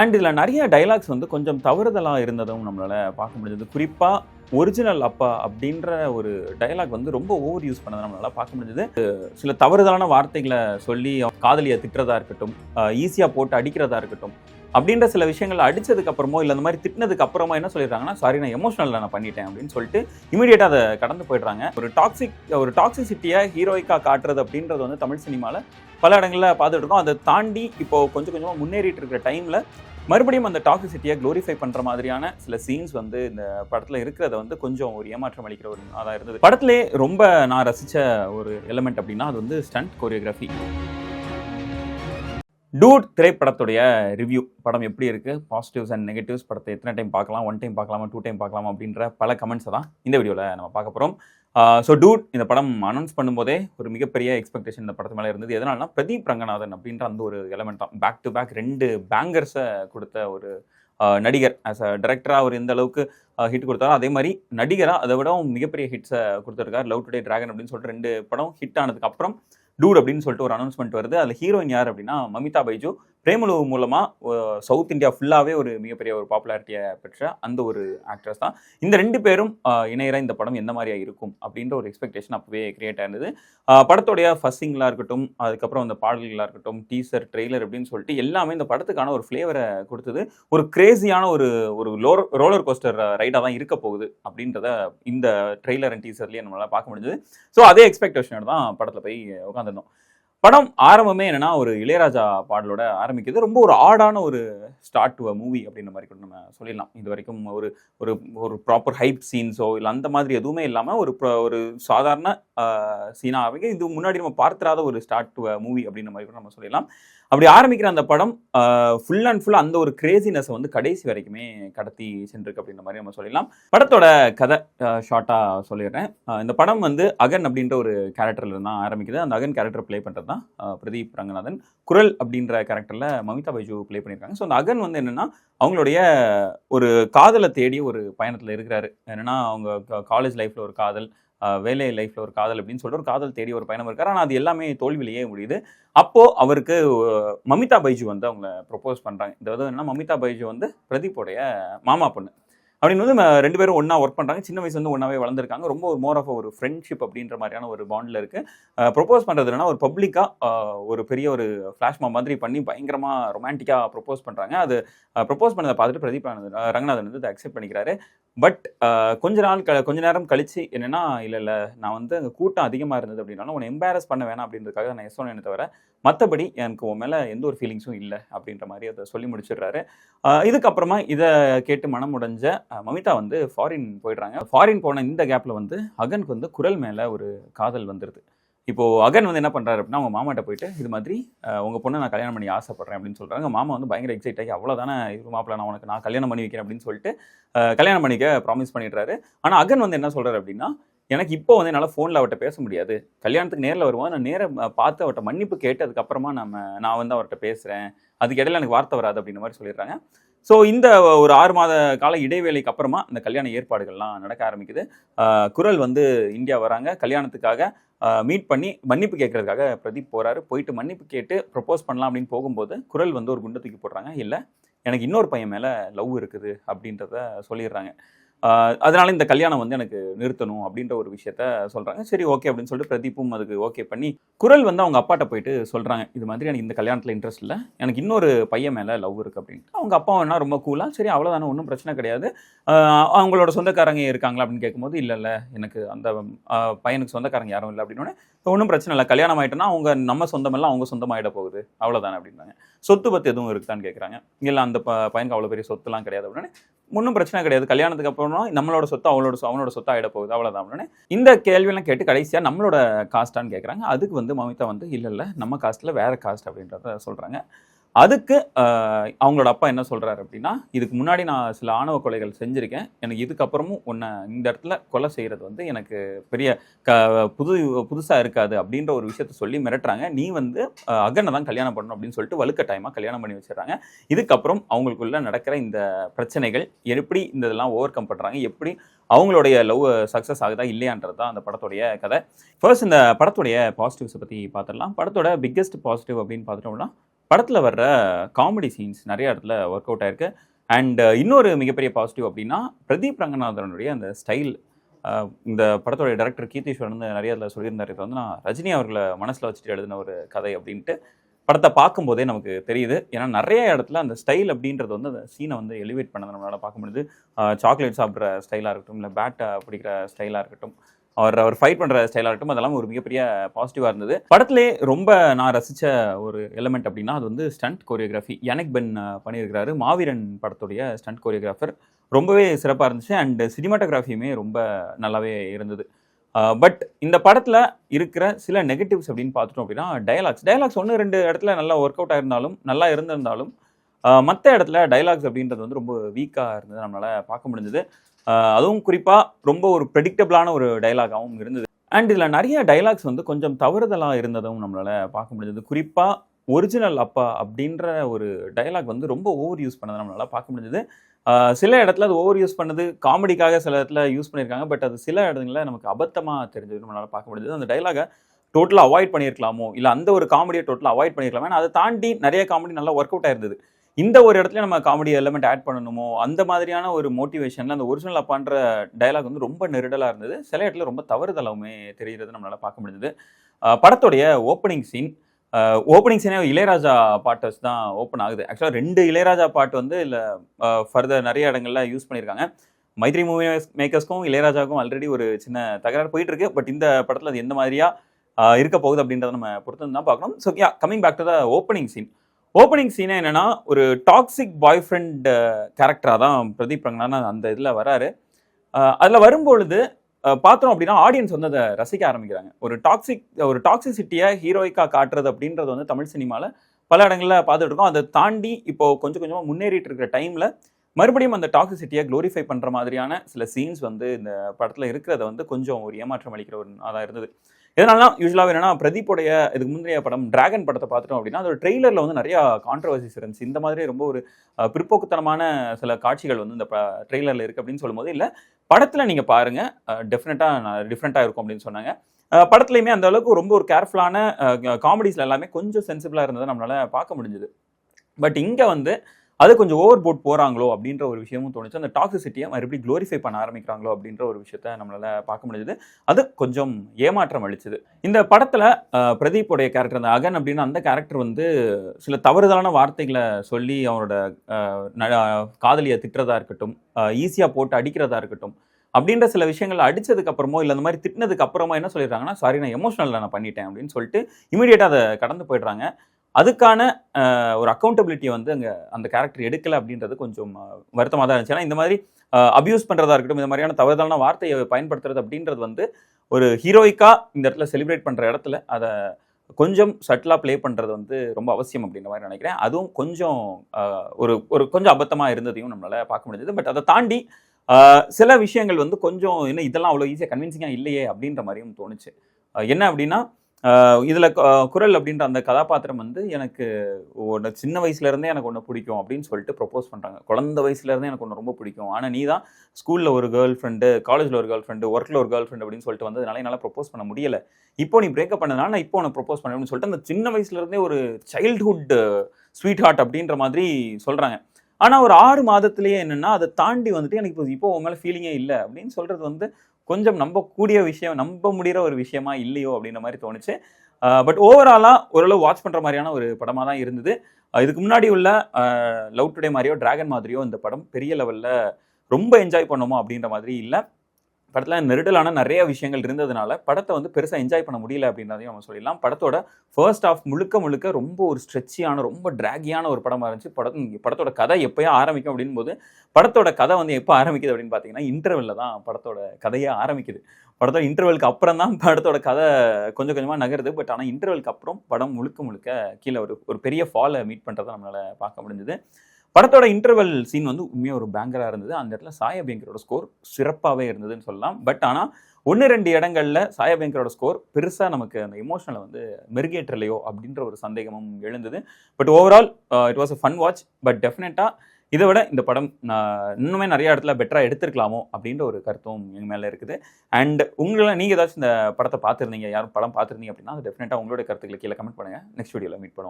And இதில் நிறைய dialogues வந்து கொஞ்சம் தவறுதலாக இருந்ததும் நம்மளால் பார்க்க முடிஞ்சது. குறிப்பாக ஒரிஜினல் அப்பா அப்படின்ற ஒரு டயலாக் வந்து ரொம்ப ஓவர் யூஸ் பண்ணதை நம்மளால் பார்க்க முடிஞ்சது. சில தவறுதலான வார்த்தைகளை சொல்லி காதலியை திட்டுறதா இருக்கட்டும் ஈஸியாக போட்டு அடிக்கிறதா இருக்கட்டும் அப்படின்ற சில விஷயங்கள் அடித்ததுக்கு அப்புறமோ இல்லை அந்த மாதிரி திட்டினதுக்கு அப்புறமா என்ன சொல்லிடுறாங்கன்னா சாரி நான் எமோஷனலில் நான் பண்ணிட்டேன் அப்படின்னு சொல்லிட்டு இமீடியட்டாக அதை கடந்து போயிடுறாங்க. ஒரு டாக்ஸிக் ஒரு டாக்ஸிசிட்டியை ஹீரோயிக்காக காட்டுறது அப்படின்றது வந்து தமிழ் சினிமாவில் பல இடங்களில் பார்த்துட்டு இருக்கோம். அதை தாண்டி இப்போ கொஞ்சம் கொஞ்சமாக முன்னேறிட்டு இருக்கிற டைமில் மறுபடியும் அந்த டாக்ஸிசிட்டியை க்ளோரிஃபை பண்ணுற மாதிரியான சில சீன்ஸ் வந்து இந்த படத்தில் இருக்கிறத வந்து கொஞ்சம் ஒரு ஏமாற்றம் அளிக்கிற ஒரு அதாக இருந்தது. படத்திலே ரொம்ப நான் ரசித்த ஒரு எலமெண்ட் அப்படின்னா அது வந்து ஸ்டண்ட் கோரியோகிராஃபி டூட் திரைப்படத்துடைய ரிவ்யூ. படம் எப்படி இருக்குது பாசிட்டிவ்ஸ் அண்ட் நெகட்டிவ்ஸ் படத்தை எத்தனை டைம் பார்க்கலாம்? ஒன் டைம் பார்க்கலாமா? டூ டைம் பார்க்கலாமா? அப்படின்ற பல கமெண்ட்ஸை தான் இந்த வீடியோவில் நம்ம பார்க்க போகிறோம் ஸோ டூட் இந்த படம் அனௌன்ஸ் பண்ணும்போதே ஒரு மிகப்பெரிய எக்ஸ்பெக்டேஷன் இந்த படத்து மேலே இருந்தது. எதனால்னா பிரதீப் ரங்கநாதன் அப்படின்ற அந்த ஒரு எலமெண்ட் தான். பேக் டு பேக் ரெண்டு பேங்கர்ஸை கொடுத்த ஒரு நடிகர். ஆஸ் அ டேரக்டராக அவர் எந்த அளவுக்கு ஹிட் கொடுத்தாரோ அதே மாதிரி நடிகராக அதை விட மிகப்பெரிய ஹிட்ஸை கொடுத்துருக்காரு. லவ் டுடே டிராகன் அப்படின்னு சொல்லிட்டு ரெண்டு படம் ஹிட் ஆனதுக்கு அப்புறம் டூட் அப்படின்னு சொல்லிட்டு ஒரு அனௌன்ஸ்மெண்ட் வருது. அதில் ஹீரோயின் யார் அப்படின்னா மமிதா பைஜு. பிரேமலு மூலமாக சவுத் இந்தியா ஃபுல்லாகவே ஒரு மிகப்பெரிய ஒரு பாப்புலாரிட்டியை பெற்ற அந்த ஒரு ஆக்ட்ரஸ் தான். இந்த ரெண்டு பேரும் இணையற இந்த படம் எந்த மாதிரியா இருக்கும் அப்படின்ற ஒரு எக்ஸ்பெக்டேஷன் அப்பவே கிரியேட் ஆயிருந்தது. படத்தோடைய படத்துடைய இருக்கட்டும் அதுக்கப்புறம் அந்த பாடல்களாக இருக்கட்டும் டீசர் ட்ரெய்லர் அப்படின்னு சொல்லிட்டு எல்லாமே இந்த படத்துக்கான ஒரு ஃப்ளேவரை கொடுத்தது. ஒரு கிரேசியான ஒரு ஒரு லோர் ரோலர் கோஸ்டர் ரைடாக தான் இருக்க போகுது அப்படின்றத இந்த ட்ரெய்லர் அண்ட் டீசர்லேயே நம்மளால் பார்க்க முடிஞ்சது. ஸோ அதே எக்ஸ்பெக்டேஷனோட தான் படத்தில் போய் உட்காந்துருந்தோம் படம் ஆரம்பமே என்னன்னா ஒரு இளையராஜா பாடலோட ஆரம்பிக்குது. ரொம்ப ஒரு ஆடான ஒரு ஸ்டார்ட் டு அ மூவி அப்படின்ற மாதிரி கூட நம்ம சொல்லிடலாம். இது வரைக்கும் ஒரு ஒரு ஒரு ப்ராப்பர் ஹைப் சீன்ஸோ இல்லை அந்த மாதிரி எதுவுமே இல்லாமல் ஒரு ஒரு சாதாரண சீனாக இது முன்னாடி நம்ம பார்த்துடாத ஒரு ஸ்டார்ட் டு அ மூவி அப்படின்ற மாதிரி கூட நம்ம சொல்லிடலாம். அப்படி ஆரம்பிக்கிற அந்த படம் ஃபுல் அண்ட் ஃபுல் அந்த ஒரு கிரேசினஸை வந்து கடைசி வரைக்குமே கடத்தி சென்றிருக்கு அப்படின்ற மாதிரி நம்ம சொல்லிடலாம். படத்தோட கதை ஷார்ட்டாக சொல்லிடுறேன். இந்த படம் வந்து அகன் அப்படின்ற ஒரு கேரக்டர்ல தான் ஆரம்பிக்குது. அந்த அகன் கேரக்டர் ப்ளே பண்ணுறது தான் பிரதீப் ரங்கநாதன். குரல் அப்படின்ற கேரக்டரில் மமிதா பைஜு ப்ளே பண்ணியிருக்காங்க ஸோ அந்த அகன் வந்து என்னென்னா அவங்களுடைய ஒரு காதலை தேடி ஒரு பயணத்தில் இருக்கிறாரு. என்னென்னா அவங்க காலேஜ் லைஃப்பில் ஒரு காதல் வேலை லைஃப்பில் ஒரு காதல் அப்படின்னு சொல்லிட்டு ஒரு காதல் தேடி ஒரு பயணம் இருக்கார். ஆனால் அது எல்லாமே தோல்வியிலேயே முடியுது. அப்போது அவருக்கு மமிதா பைஜு வந்து அவங்கள ப்ரொப்போஸ் பண்ணுறாங்க இந்த வந்து என்னன்னா மமிதா பைஜு வந்து பிரதீப்போடைய மாமா பொண்ணு. அப்படின்னு வந்து ரெண்டு பேரும் ஒன்றா ஒர்க் பண்ணுறாங்க சின்ன வயசு வந்து ஒன்றாவே வளர்ந்துருக்காங்க. ரொம்ப ஒரு மோர் ஆஃப் ஒரு ஃப்ரெண்ட்ஷிப் அப்படின்ற மாதிரியான ஒரு பாண்டில் இருக்குது ப்ரொப்போஸ் பண்ணுறதுனா ஒரு பப்ளிக்காக ஒரு பெரிய ஒரு ஃப்ளாஷ்மா மாதிரி பண்ணி பயங்கரமாக ரொமான்டிக்காக ப்ரொப்போஸ் பண்ணுறாங்க அது ப்ரொப்போஸ் பண்ணதை பார்த்துட்டு பிரதீப் ரங்கநாதன் வந்து அதை அக்செப்ட் பண்ணிக்கிறாரு. பட் uh, கொஞ்ச நாள் க கொஞ்ச நேரம் கழிச்சு என்னன்னா இல்லை இல்லை நான் வந்து அங்கே கூட்டம் அதிகமாக இருந்தது அப்படின்னாலும் உன்னை எம்பாரஸ் பண்ண வேணாம் அப்படின்றதுக்காக நான் எஸ் சொன்னேனே தவிர மற்றபடி எனக்கு உன் மேலே எந்த ஒரு ஃபீலிங்ஸும் இல்லை அப்படின்ற மாதிரி அதை சொல்லி முடிச்சிடுறாரு. இதுக்கப்புறமா இதை கேட்டு மனம் உடைஞ்ச மமிதா வந்து ஃபாரின் போயிடுறாங்க. ஃபாரின் போன இந்த கேப்பில் வந்து அகனுக்கு வந்து குரல் மேலே ஒரு காதல் வந்துடுது இப்போ அகன் வந்து என்ன பண்ணுறாரு அப்படின்னா அவங்க மாமாட்ட போயிட்டு இது மாதிரி உங்கள் உங்க பொண்ணை நான் கல்யாணம் பண்ணி ஆசைப்பட்றேன் அப்படின்னு சொல்றாங்க மாமா வந்து பயங்கர எக்ஸைட் ஆகி அவ்வளோதானே இது மாப்பிள்ள நான் உனக்கு நான் கல்யாணம் பண்ணி வைக்கிறேன் அப்படின்னு சொல்லிட்டு கல்யாணம் பண்ணிக்க ப்ராமிஸ் பண்ணிடுறாரு. ஆனா அகன் வந்து என்ன சொல்றாரு அப்படின்னா எனக்கு இப்போ வந்து என்னால் ஃபோனில் அவர்கிட்ட பேச முடியாது. கல்யாணத்துக்கு நேரில் வருவோம் நான் நேராக பார்த்து அவர்கிட்ட மன்னிப்பு கேட்டு அதுக்கப்புறமா நம்ம நான் வந்து அவர்கிட்ட பேசுகிறேன் அதுக்கு இடையில எனக்கு வார்த்தை வராது அப்படின்ற மாதிரி சொல்லிடுறாங்க. ஸோ இந்த ஒரு ஆறு மாத கால இடைவேளைக்கு அப்புறமா இந்த கல்யாண ஏற்பாடுகள்லாம் நடக்க ஆரம்பிக்குது. குரல் வந்து இந்தியா வராங்க. கல்யாணத்துக்காக மீட் பண்ணி மன்னிப்பு கேட்கறதுக்காக பிரதீப் போகிறாரு போயிட்டு மன்னிப்பு கேட்டு ப்ரப்போஸ் பண்ணலாம் அப்படின்னு போகும்போது குரல் வந்து ஒரு குண்டை தூக்கி போடுறாங்க. இல்லை எனக்கு இன்னொரு பையன் மேலே லவ் இருக்குது அப்படின்றத சொல்லிடுறாங்க. அதனால இந்த கல்யாணம் வந்து எனக்கு நிறுத்தணும் அப்படின்ற ஒரு விஷயத்த சொல்றாங்க. சரி ஓகே அப்படின்னு சொல்லிட்டு பிரதீப்பும் அதுக்கு ஓகே பண்ணி குரல் வந்து அவங்க அப்பாட்ட போயிட்டு சொல்றாங்க. இது மாதிரி எனக்கு இந்த கல்யாணத்துல இன்ட்ரெஸ்ட் இல்லை. எனக்கு இன்னொரு பையன் மேல லவ் இருக்கு அப்படின்ட்டு. அவங்க அப்பா வேணா ரொம்ப கூலா சரி அவ்வளவுதானே ஒன்றும் பிரச்சனை கிடையாது. அவங்களோட சொந்தக்காரங்க இருக்காங்களா அப்படின்னு கேட்கும்போது இல்லை இல்லை எனக்கு அந்த பையனுக்கு சொந்தக்காரங்க யாரும் இல்லை. அப்படின்னு ஒன்றும் பிரச்சனை இல்லை. கல்யாணம் ஆகிட்டோன்னா அவங்க நம்ம சொந்தமெல்லாம் அவங்க சொந்தமாகிட போகுது. அவ்வளோதானே அப்படின்னாங்க. சொத்து பத்து எதுவும் இருக்குதான்னு கேட்குறாங்க இல்லை அந்த ப பையனுக்கு அவ்வளோ பெரிய சொத்துலாம் கிடையாது. அப்படின்னு ஒன்றும் பிரச்சனை கிடையாது. கல்யாணத்துக்கு அப்புறம் நம்மளோட சொத்து அவளோட அவனோட சொத்து ஆகிட போகுது. அவ்வளோதான் அப்படின்னு இந்த கேள்வியெல்லாம் கேட்டு கடைசியாக நம்மளோட காஸ்ட்டான்னு கேட்குறாங்க அதுக்கு வந்து மமிதா வந்து இல்லை இல்லை நம்ம காஸ்ட்டில் வேறு காஸ்ட் அப்படின்றத சொல்கிறாங்க அதுக்கு அவங்களோட அப்பா என்ன சொல்கிறாரு அப்படின்னா இதுக்கு முன்னாடி நான் சில ஆணவ கொலைகள் செஞ்சுருக்கேன். எனக்கு இதுக்கப்புறமும் உன்னை இந்த இடத்துல கொலை செய்கிறது வந்து எனக்கு பெரிய க புது புதுசாக இருக்காது அப்படின்ற ஒரு விஷயத்த சொல்லி மிரட்டுறாங்க. நீ வந்து அகனை தான் கல்யாணம் பண்ணணும் அப்படின்னு சொல்லிட்டு வலுக்க டைமாக கல்யாணம் பண்ணி வச்சிடறாங்க. இதுக்கப்புறம் அவங்களுக்குள்ள நடக்கிற இந்த பிரச்சனைகள் எப்படி இந்த இதெல்லாம் ஓவர் கம் பண்ணுறாங்க எப்படி அவங்களுடைய லவ் சக்ஸஸ் ஆகுதா இல்லையான்றது தான் அந்த படத்துடைய கதை. ஃபர்ஸ்ட் இந்த படத்துடைய பாசிட்டிவ்ஸை பற்றி பார்த்துடலாம் படத்தோட பிக்கெஸ்ட் பாசிட்டிவ் அப்படின்னு பார்த்துட்டோம்னா படத்தில் வர்ற காமெடி சீன்ஸ் நிறைய இடத்துல ஒர்க் அவுட் ஆயிருக்கு. அண்ட் uh, இன்னொரு மிகப்பெரிய பாசிட்டிவ் அப்படின்னா பிரதீப் ரங்கநாதனுடைய அந்த ஸ்டைல் uh, இந்த படத்தோடைய டேரக்டர் கீர்த்தீஸ்வரன் வந்து நிறைய இதில் சொல்லியிருந்தார். இது வந்து நான் ரஜினி அவர்களை மனசில் வச்சுட்டு எழுதின ஒரு கதை அப்படின்ட்டு படத்தை பார்க்கும்போதே நமக்கு தெரியுது. ஏன்னா நிறைய இடத்துல அந்த ஸ்டைல் அப்படின்றது வந்து அந்த சீனை வந்து எலிவேட் பண்ணதை நம்மளால் பார்க்க முடியுது. சாக்லேட் சாப்பிட்ற ஸ்டைலாக இருக்கட்டும் இல்லை பேட்டை பிடிக்கிற ஸ்டைலாக இருக்கட்டும். அவர் அவர் ஃபைட் பண்ணுற ஸ்டைலாக இருக்கட்டும் அதெல்லாம் ஒரு மிகப்பெரிய பாசிட்டிவாக இருந்தது. படத்திலே ரொம்ப நான் ரசித்த ஒரு எலிமெண்ட் அப்படின்னா அது வந்து ஸ்டண்ட் கோரியோகிராஃபி எனக்கு பென் பண்ணியிருக்கிறாரு. மாவீரன் படத்துடைய ஸ்டண்ட் கோரியோகிராஃபர் ரொம்பவே சிறப்பாக இருந்துச்சு. அண்ட் சினிமாட்டோகிராஃபியுமே ரொம்ப நல்லாவே இருந்தது. பட் இந்த படத்தில் இருக்கிற சில நெகட்டிவ்ஸ் அப்படின்னு பார்த்துட்டோம் அப்படின்னா டயலாக்ஸ் டயலாக்ஸ் ஒன்று ரெண்டு இடத்துல நல்லா ஒர்க் அவுட் ஆயிருந்தாலும் நல்லா இருந்திருந்தாலும் மற்ற இடத்துல டைலாக்ஸ் அப்படின்றது வந்து ரொம்ப வீக்காக இருந்தது நம்மளால் பார்க்க முடிஞ்சது. அதுவும் குறிப்பாக ரொம்ப ஒரு ப்ரெடிக்டபிளான ஒரு டைலாகாகவும் இருந்தது. அண்ட் இதில் நிறைய டைலாக்ஸ் வந்து கொஞ்சம் தவறுதலாக இருந்ததும் நம்மளால் பார்க்க முடிஞ்சது. குறிப்பாக ஒரிஜினல் அப்பா அப்படின்ற ஒரு டைலாக் வந்து ரொம்ப ஓவர் யூஸ் பண்ணதை நம்மளால் பார்க்க முடிஞ்சது. சில இடத்துல அது ஓவர் யூஸ் பண்ணது காமெடிக்காக சில இடத்துல யூஸ் பண்ணியிருக்காங்க. பட் அது சில இடங்களில் நமக்கு அபத்தமாக தெரிஞ்சது நம்மளால் பார்க்க முடிஞ்சது. அந்த டைலாகை டோட்டலாக அவாய்ட் பண்ணியிருக்கலாமோ? இல்லை அந்த ஒரு காமெடியை டோட்டலாக அவாய்ட் பண்ணியிருக்கலாமோ? அதை தாண்டி நிறைய காமெடி நல்லா ஒர்க் அவுட் ஆயிருந்தது. இந்த ஒரு இடத்துல நம்ம காமெடி எலமெண்ட் ஆட் பண்ணணுமோ அந்த மாதிரியான ஒரு மோட்டிவேஷனில் அந்த ஒரிஜினல் அப்பான்ற டைலாக் வந்து ரொம்ப நெருடலாக இருந்தது. சில இடத்துல ரொம்ப தவறுதலாகவுமே தெரிகிறது நம்மளால் பார்க்க முடிஞ்சது படத்துடைய ஓப்பனிங் சீன் ஓப்பனிங் சீனே இளையராஜா பாட்டஸ் தான் ஓப்பன் ஆகுது. ஆக்சுவலாக ரெண்டு இளையராஜா பாட்டு வந்து இல்லை ஃபர்தர் நிறைய இடங்கள்ல யூஸ் பண்ணியிருக்காங்க. மைத்ரி மூவி மேக்கர்ஸ்க்கும் இளையராஜாவுக்கும் ஆல்ரெடி ஒரு சின்ன தகராறு போயிட்டு இருக்கு பட் இந்த படத்தில் அது எந்த மாதிரியா இருக்க போகுது அப்படின்றத நம்ம பொறுத்து தான் பார்க்கணும். So yeah coming back to the opening scene opening சீனே என்னன்னா ஒரு டாக்ஸிக் பாய் ஃப்ரெண்ட் கேரக்டராக தான் பிரதீப் ரங்கனா அந்த இதில் வராரு. அதில் வரும்பொழுது பார்த்தோம் அப்படின்னா ஆடியன்ஸ் வந்து அதை ரசிக்க ஆரம்பிக்கிறாங்க. ஒரு டாக்ஸிக் ஒரு டாக்ஸிசிட்டியை ஹீரோயிக்காக காட்டுறது அப்படின்றது வந்து தமிழ் சினிமாவில் பல இடங்களில் பார்த்துட்டு இருக்கோம். அதை தாண்டி இப்போ கொஞ்சம் கொஞ்சமாக முன்னேறிட்டு இருக்கிற டைமில் மறுபடியும் அந்த டாக்ஸிசிட்டியை க்ளோரிஃபை பண்ணுற மாதிரியான சில சீன்ஸ் வந்து இந்த படத்தில் இருக்கிறத வந்து கொஞ்சம் ஒரு ஏமாற்றம் அளிக்கிற ஒரு அதாக இருந்தது. இதனால யூஸ்வலாக என்னன்னா பிரதீப்போடைய இதுக்கு முந்தைய படம் டிராகன் படத்தை பார்த்துட்டோம் அப்படின்னா அதோட ட்ரெய்லரில் வந்து நிறையா கான்ட்ரவர்சிஸ் இருந்துச்சு. இந்த மாதிரி ரொம்ப ஒரு பிற்போக்குத்தனமான சில காட்சிகள் வந்து இந்த ட்ரெய்லரில் இருக்குது அப்படின்னு சொல்லும்போது இல்லை படத்தில் நீங்கள் பாருங்கள் டெஃபினட்டாக டிஃப்ரெண்ட்டாக இருக்கும் அப்படின்னு சொன்னாங்க. படத்துலையுமே அந்த அளவுக்கு ரொம்ப ஒரு கேர்ஃபுல்லான காமெடிஸில் எல்லாமே கொஞ்சம் சென்சிபிளாக இருந்ததை நம்மளால் பார்க்க முடிஞ்சுது. பட் இங்கே வந்து அது கொஞ்சம் ஓவர் போட் போகிறாங்களோ அப்படின்ற ஒரு விஷயமும் தோணுச்சு. அந்த டாக்ஸிசிட்டியை மறுபடியும் க்ளோரிஃபை பண்ண ஆரம்பிக்கிறாங்களோ அப்படின்ற ஒரு விஷயத்த நம்மளால் பார்க்க முடிஞ்சது. அது கொஞ்சம் ஏமாற்றம் அளிச்சுது. இந்த படத்தில் பிரதீப்போடைய கேரக்டர் அந்த அகன் அப்படின்னு அந்த கேரக்டர் வந்து சில தவறுதலான வார்த்தைகளை சொல்லி அவரோட காதலியை திட்டுறதா இருக்கட்டும் ஈஸியாக போட்டு அடிக்கிறதா இருக்கட்டும் அப்படின்ற சில விஷயங்கள் அடித்ததுக்கு அப்புறமோ இல்லை அந்த மாதிரி திட்டினதுக்கு அப்புறமா என்ன சொல்லிடுறாங்கன்னா சாரி நான் எமோஷனலில் நான் பண்ணிட்டேன் அப்படின்னு சொல்லிட்டு இமீடியட்டாக அதை கடந்து போயிடுறாங்க. அதுக்கான ஒரு அக்கௌண்டபிலிட்டியை வந்து அங்கே அந்த கேரக்டர் எடுக்கலை அப்படின்றது கொஞ்சம் வருத்தமாக தான் இருந்துச்சு. ஏன்னா இந்த மாதிரி அப்யூஸ் பண்ணுறதா இருக்கட்டும் இந்த மாதிரியான தவறுதலான வார்த்தையை பயன்படுத்துறது அப்படின்றது வந்து ஒரு ஹீரோயிக்காக இந்த இடத்துல செலிப்ரேட் பண்ணுற இடத்துல அதை கொஞ்சம் சட்டிலாக ப்ளே பண்ணுறது வந்து ரொம்ப அவசியம் அப்படின்ற மாதிரி நினைக்கிறேன். அதுவும் கொஞ்சம் ஒரு ஒரு கொஞ்சம் அபத்தமாக இருந்ததையும் நம்மளால் பார்க்க முடிஞ்சது. பட் அதை தாண்டி சில விஷயங்கள் வந்து கொஞ்சம் என்ன இதெல்லாம் அவ்வளோ ஈஸியாக கன்வின்சிங்காக இல்லையே? அப்படின்ற மாதிரியும் தோணுச்சு. என்ன அப்படின்னா இதில் குரல் அப்படின்ற அந்த கதாபாத்திரம் வந்து எனக்கு ஒன்று சின்ன வயசுலேருந்தே எனக்கு ஒன்று பிடிக்கும் அப்படின்னு சொல்லிட்டு ப்ரொப்போஸ் பண்ணுறாங்க குழந்த வயசுலேருந்தே எனக்கு ஒன்று ரொம்ப பிடிக்கும். ஆனால் நீ தான் ஸ்கூலில் ஒரு கேர்ள் ஃப்ரெண்டு காலேஜில் ஒரு கேர்ள் ஃப்ரெண்டு ஒர்க்கில் ஒரு கேர்ள் ஃப்ரெண்ட் அப்படின்னு சொல்லிட்டு வந்ததுனால என்னால் ப்ரொப்போஸ் பண்ண முடியலை. இப்போ நீ பிரேக்கப் பண்ணதுனால நான் இப்போ உனக்கு ப்ரொப்போஸ் பண்ண சொல்லிட்டு அந்த சின்ன வயசுலேருந்தே ஒரு சைல்டுஹுட் ஸ்வீட் ஹார்ட் அப்படின்ற மாதிரி சொல்கிறாங்க ஆனால் ஒரு ஆறு மாதத்துலேயே என்னென்னா அதை தாண்டி வந்துட்டு எனக்கு இப்போ இப்போ உன் மேலே ஃபீலிங்கே இல்லை அப்படின்னு சொல்கிறது வந்து கொஞ்சம் நம்பக்கூடிய விஷயம் நம்ப முடிகிற ஒரு விஷயமா இல்லையோ அப்படின்ற மாதிரி தோணுச்சு. பட் ஓவராலாக ஓரளவு வாட்ச் பண்ணுற மாதிரியான ஒரு படமாக தான் இருந்தது. இதுக்கு முன்னாடி உள்ள லவ் டுடே மாதிரியோ டிராகன் மாதிரியோ இந்த படம் பெரிய லெவலில் ரொம்ப என்ஜாய் பண்ணோமோ அப்படின்ற மாதிரி இல்லை. படத்தில் நெருடலான நிறைய விஷயங்கள் இருந்ததுனால படத்தை வந்து பெருசாக என்ஜாய் பண்ண முடியல அப்படின்றதையும் நம்ம சொல்லிடலாம். படத்தோட ஃபர்ஸ்ட் ஆஃப் முழுக்க முழுக்க ரொம்ப ஒரு ஸ்ட்ரெச்சியான ரொம்ப ட்ராகியான ஒரு படமாக இருந்துச்சு. படம் படத்தோட கதை எப்போயோ ஆரம்பிக்கும் அப்படின் போது படத்தோட கதை வந்து எப்போ ஆரம்பிக்குது அப்படின்னு பார்த்தீங்கன்னா இன்டர்வெல்லில் தான் படத்தோட கதையே ஆரம்பிக்குது. படத்தோட இன்டர்வெலுக்கு அப்புறம் தான் படத்தோட கதை கொஞ்சம் கொஞ்சமாக நகருது. பட் ஆனால் இன்டர்வெலுக்கு அப்புறம் படம் முழுக்க முழுக்க கீழே ஒரு ஒரு பெரிய ஃபாலை மீட் பண்ணுறதை நம்மளால் பார்க்க முடிஞ்சுது. படத்தோட இன்டர்வல் சீன் வந்து உண்மையாக ஒரு பேங்கராக இருந்தது. அந்த இடத்துல சாய பேங்கரோட ஸ்கோர் சிறப்பாகவே இருந்ததுன்னு சொல்லலாம். பட் ஆனால் ஒன்று ரெண்டு இடங்களில் சாய பேங்கரோட ஸ்கோர் பெருசாக நமக்கு அந்த எமோஷனில் வந்து மெருகேற்றலையோ அப்படின்ற ஒரு சந்தேகமும் எழுந்தது. But overall it was a fun watch but டெஃபினட்டாக இதை விட இந்த படம் இன்னுமே நிறைய இடத்துல பெட்டராக எடுத்திருக்கலாமோ அப்படின்ற ஒரு கருத்தும் எங்கள் மேலே இருக்குது. அண்ட் உங்களை நீங்கள் ஏதாச்சும் இந்த படத்தை பார்த்துருந்தீங்க யாரும் படம் பார்த்துருந்தீங்க அப்படின்னா அது டெஃபினட்டாக உங்களோட கருத்துக்களை கீழே கமெண்ட் பண்ணுங்கள் நெக்ஸ்ட் வீடியோவில் மீட் பண்ணுவோம்.